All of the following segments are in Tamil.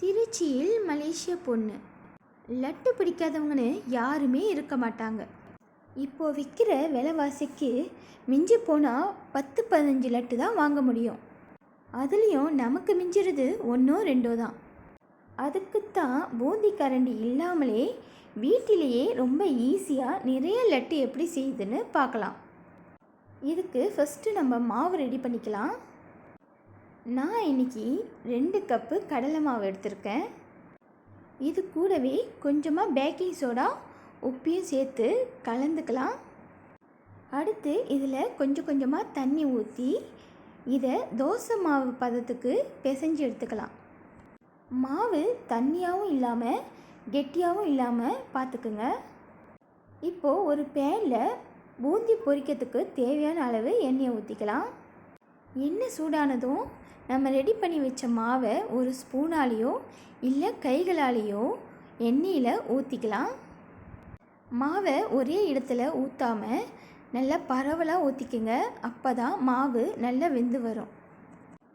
திருச்சியில் மலேசிய பொண்ணு. லட்டு பிடிக்காதவங்கன்னு யாருமே இருக்க மாட்டாங்க. இப்போ விற்கிற விலைவாசிக்கு மிஞ்சி போனால் பத்து பதினஞ்சு லட்டு தான் வாங்க முடியும். அதுலேயும் நமக்கு மிஞ்சிறது ஒன்றோ ரெண்டோ தான். அதுக்குத்தான் பூந்தி கரண்டி இல்லாமலே வீட்டிலேயே ரொம்ப ஈஸியாக நிறைய லட்டு எப்படி செய்யுதுன்னு பார்க்கலாம். இதுக்கு ஃபஸ்ட்டு நம்ம மாவு ரெடி பண்ணிக்கலாம். நான் இன்னைக்கு ரெண்டு கப்பு கடலை மாவு எடுத்திருக்கேன். இது கூடவே கொஞ்சமாக பேக்கிங் சோடா உப்பையும் சேர்த்து கலந்துக்கலாம். அடுத்து இதில் கொஞ்சம் கொஞ்சமாக தண்ணி ஊற்றி இதை தோசை மாவு பதத்துக்கு பிசைஞ்சு எடுத்துக்கலாம். மாவு தண்ணியாகவும் இல்லாமல் கெட்டியாகவும் இல்லாமல் பார்த்துக்குங்க இப்போது ஒரு பேனில் பூந்தி பொரிக்கிறதுக்கு தேவையான அளவு எண்ணெயை ஊற்றிக்கலாம் எண்ணெய் சூடானதும் நம்ம ரெடி பண்ணி வச்ச மாவை ஒரு ஸ்பூனாலேயோ இல்லை கைகளாலேயோ எண்ணெயில் ஊற்றிக்கலாம் மாவை ஒரே இடத்துல ஊற்றாமல் நல்லா பரவலாக ஊற்றிக்குங்க அப்போ தான் மாவு நல்லா வெந்து வரும்.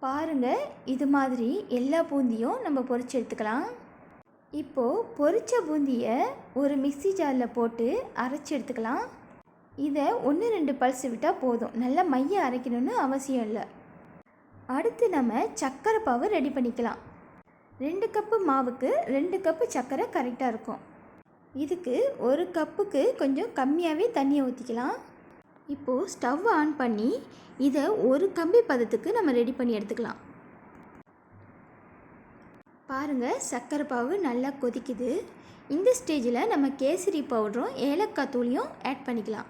பாருங்கள் இது மாதிரி எல்லா பூந்தியும் நம்ம பொறிச்சு எடுத்துக்கலாம். இப்போது பொரிச்ச பூந்தியை ஒரு மிக்சி ஜாரில் போட்டு அரைச்சி எடுத்துக்கலாம். இதை ஒன்று ரெண்டு பல்ஸ் விட்டால் போதும். நல்லா மைய அரைக்கணும்னு அவசியம் இல்லை. அடுத்து நம்ம சர்க்கரை பாவு ரெடி பண்ணிக்கலாம். ரெண்டு கப்பு மாவுக்கு ரெண்டு கப்பு சர்க்கரை கரெக்டாக இருக்கும். இதுக்கு ஒரு கப்புக்கு கொஞ்சம் கம்மியாகவே தண்ணியை ஊற்றிக்கலாம் இப்போது ஸ்டவ் ஆன் பண்ணி இதை ஒரு கம்பி பதத்துக்கு நம்ம ரெடி பண்ணி எடுத்துக்கலாம். பாருங்கள் சர்க்கரை பாவு நல்லா கொதிக்குது. இந்த ஸ்டேஜில் நம்ம கேசரி பவுடரும் ஏலக்காய் தூளியும் ஆட் பண்ணிக்கலாம்.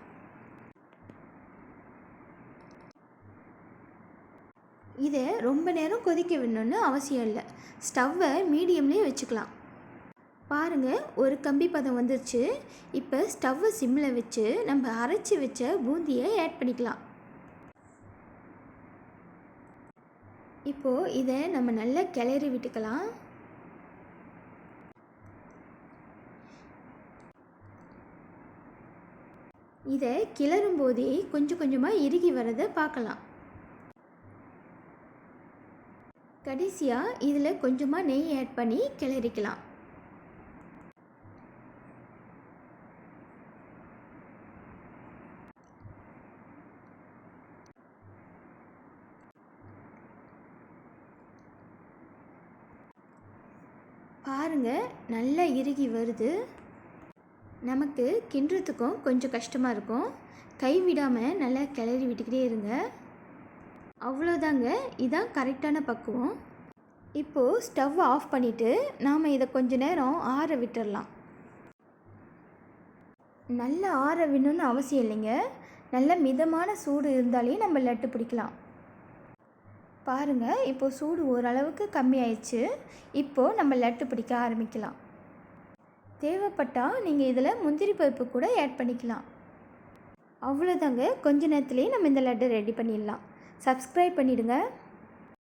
இதை ரொம்ப நேரம் கொதிக்க விடணும்னு அவசியம் இல்லை. ஸ்டவ்வை மீடியம்லேயே வச்சுக்கலாம். பாருங்கள் ஒரு கம்பி பதம் வந்துருச்சு. இப்போ ஸ்டவ்வை சிம்மில் வச்சு நம்ம அரைச்சி வச்ச பூந்தியை ஆட் பண்ணிக்கலாம். இப்போது இதை நம்ம நல்லா கிளறி விட்டுக்கலாம். இதை கிளறும் போதே கொஞ்சம் கொஞ்சமாக இறுகி வரதை பார்க்கலாம். கடைசியாக இதில் கொஞ்சமாக நெய் ஆட் பண்ணி கிளறிக்கலாம். பாருங்கள் நல்லா இறுகி வருது. நமக்கு கிண்டுறதுக்கும் கொஞ்சம் கஷ்டமாக இருக்கும். கை விடாமல் நல்லா கிளறி விட்டுக்கிட்டே இருங்க. அவ்வளோதாங்க. இதான் கரெக்டான பக்குவம். இப்போது ஸ்டவ் ஆஃப் பண்ணிவிட்டு நாம் இதை கொஞ்ச நேரம் ஆற விட்டுடலாம் நல்லா ஆற விடணும்னு அவசியம் இல்லைங்க. நல்ல மிதமான சூடு இருந்தாலே நம்ம லட்டு பிடிக்கலாம். பாருங்கள் இப்போது சூடு ஓரளவுக்கு கம்மியாயிடுச்சு. இப்போது நம்ம லட்டு பிடிக்க ஆரம்பிக்கலாம். தேவைப்பட்டால் நீங்கள் இதில் முந்திரி பருப்பு கூட ஆட் பண்ணிக்கலாம். அவ்வளோதாங்க. கொஞ்ச நேரத்துலேயே நம்ம இந்த லட்டு ரெடி பண்ணிடலாம். சப்ஸ்கிரைப் பண்ணிவிடுங்க